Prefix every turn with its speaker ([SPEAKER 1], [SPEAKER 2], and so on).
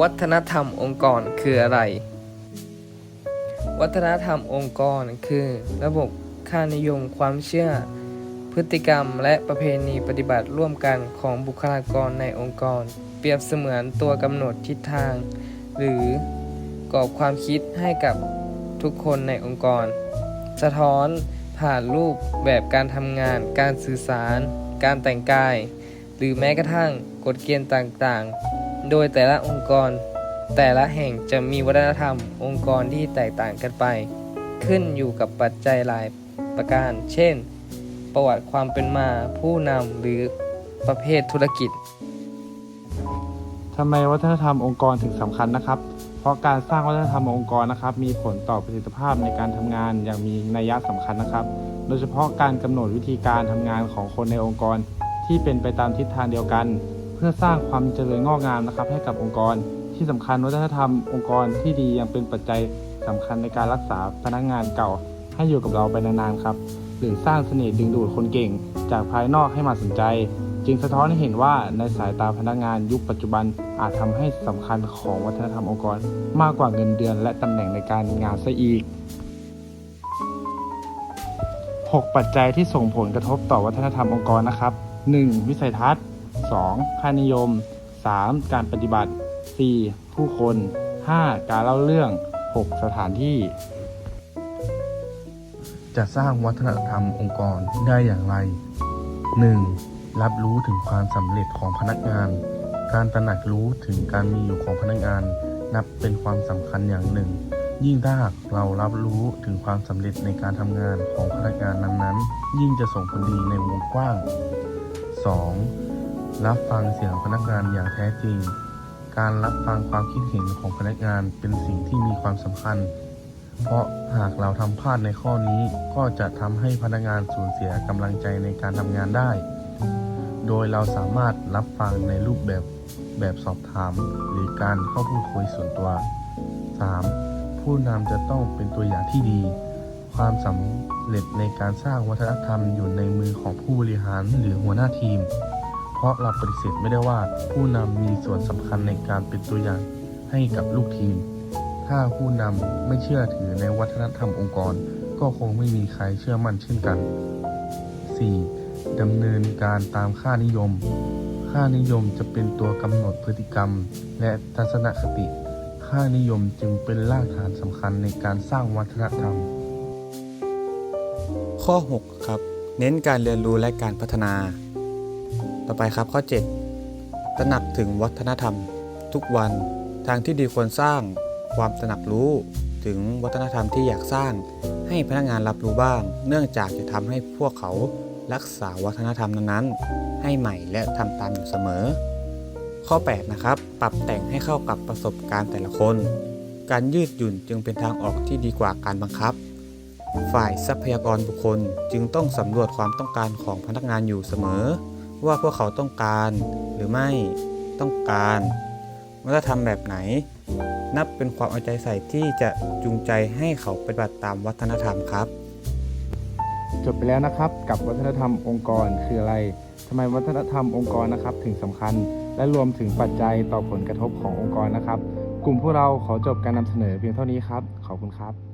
[SPEAKER 1] วัฒนธรรมองค์กรคืออะไร วัฒนธรรมองค์กรคือ ระบบค่านิยมความเชื่อ พฤติกรรมและประเพณีปฏิบัติร่วมกันของบุคลากรในองค์กร เปรียบเสมือนตัวกำหนดทิศทาง หรือกรอบความคิดให้กับทุกคนในองค์กร สะท้อนผ่านรูปแบบการทำงาน การสื่อสาร การแต่งกาย หรือแม้กระทั่งกฎเกณฑ์ต่างๆ โดยแต่ละองค์กร แต่ละแห่งจะมีวัฒนธรรมองค์กรที่แตกต่างกันไป ขึ้นอยู่กับปัจจัยหลายประการ เช่น ประวัติความเป็นมาผู้นำหรือประเภทธุรกิจ
[SPEAKER 2] ทำไมวัฒนธรรมองค์กรถึงสำคัญนะครับ เพราะการสร้างวัฒนธรรมองค์กรนะครับ มีผลต่อประสิทธิภาพในการทำงานอย่างมีนัยสำคัญนะครับ โดยเฉพาะการกำหนดวิธีการทำงานของคนในองค์กรที่เป็นไปตามทิศทางเดียวกัน เพื่อสร้างความเจริญงอกงามนะครับ ให้กับองค์กรที่สำคัญวัฒนธรรมองค์กรที่ดียังเป็นปัจจัยสำคัญในการรักษาพนักงานเก่าให้อยู่กับเราไปนานๆครับ หรือสร้างเสน่ห์ดึงดูดคนเก่ง จากภายนอกให้มาสนใจ จึงสะท้อนให้เห็นว่าในสายตาพนักงานยุคปัจจุบันอาจทำให้สำคัญของวัฒนธรรมองค์กร มากกว่าเงินเดือน และตำแหน่งในการงานซะอีก 6 ปัจจัยที่ส่งผลกระทบต่อวัฒนธรรมองค์กรนะครับ 1. วิสัยทัศน์ 2. ค่านิยม 3. การปฏิบัติ 4. ผู้คน 5. การเล่าเรื่อง 6. สถานที่
[SPEAKER 3] จะสร้างวัฒนธรรมองค์กรได้อย่างไร 1. รับรู้ถึงความสำเร็จของพนักงาน การตระหนักรู้ถึงการมีอยู่ของพนักงาน นับเป็นความสำคัญอย่างหนึ่ง ยิ่งถ้าหากเรารับรู้ถึงความสำเร็จในการทำงานของพนักงานนั้นๆ ยิ่งจะส่งผลดีในวงกว้าง 2. รับฟังเสียงพนักงานอย่างแท้จริง การรับฟังความคิดเห็นของพนักงานเป็นสิ่งที่มีความสำคัญ เพราะหากเราทำพลาดในข้อนี้ก็จะทำให้พนักงานสูญเสียกำลังใจในการทำงานได้ โดยเราสามารถรับฟังในรูปแบบแบบสอบถาม หรือการเข้าพูดคุยส่วนตัว 3. ผู้นำจะต้องเป็นตัวอย่างที่ดี ความสำเร็จในการสร้างวัฒนธรรมอยู่ในมือของผู้บริหารหรือหัวหน้าทีม เพราะเราปฏิเสธไม่ได้ว่าผู้นำมีส่วนสำคัญในการเป็นตัวอย่างให้กับลูกทีม ถ้าผู้นำไม่เชื่อถือในวัฒนธรรมองค์กร ก็คงไม่มีใครเชื่อมั่นเช่นกัน 4. ดำเนินการตามค่านิยม ค่านิยมจะเป็นตัวกำหนดพฤติกรรม และทัศนคติ ค่านิยมจึงเป็นรากฐานสำคัญในการสร้างวัฒนธรรม
[SPEAKER 4] ข้อ 6 ครับ เน้นการเรียนรู้และการพัฒนา ต่อไปครับข้อ 7 ตระหนักถึงวัฒนธรรม ทุกวันทางที่ดีควรสร้างความตระหนักรู้ถึงวัฒนธรรมที่อยากสร้าง ให้พนักงานรับรู้บ้าง เนื่องจากจะทำให้พวกเขารักษาวัฒนธรรมนั้นๆ ให้ใหม่และทำตามอยู่เสมอ ข้อ 8 นะครับ ปรับแต่งให้เข้ากับประสบการณ์แต่ละคน การยืดหยุ่นจึงเป็นทางออกที่ดีกว่าการบังคับ ฝ่ายทรัพยากรบุคคลจึงต้องสำรวจความต้องการของพนักงานอยู่เสมอ ว่าพวกเขาต้องการหรือไม่ต้องการวัฒนธรรมแบบไหน นับเป็นความเอาใจใส่ที่จะจูงใจให้เขาปฏิบัติตามวัฒนธรรมครับ
[SPEAKER 2] จบไปแล้วนะครับกับวัฒนธรรมองค์กรคืออะไรทำไมวัฒนธรรมองค์กรนะครับถึงสำคัญ และรวมถึงปัจจัยต่อผลกระทบขององค์กรนะครับ กลุ่มพวกเราขอจบการนำเสนอเพียงเท่านี้ครับ ขอบคุณครับ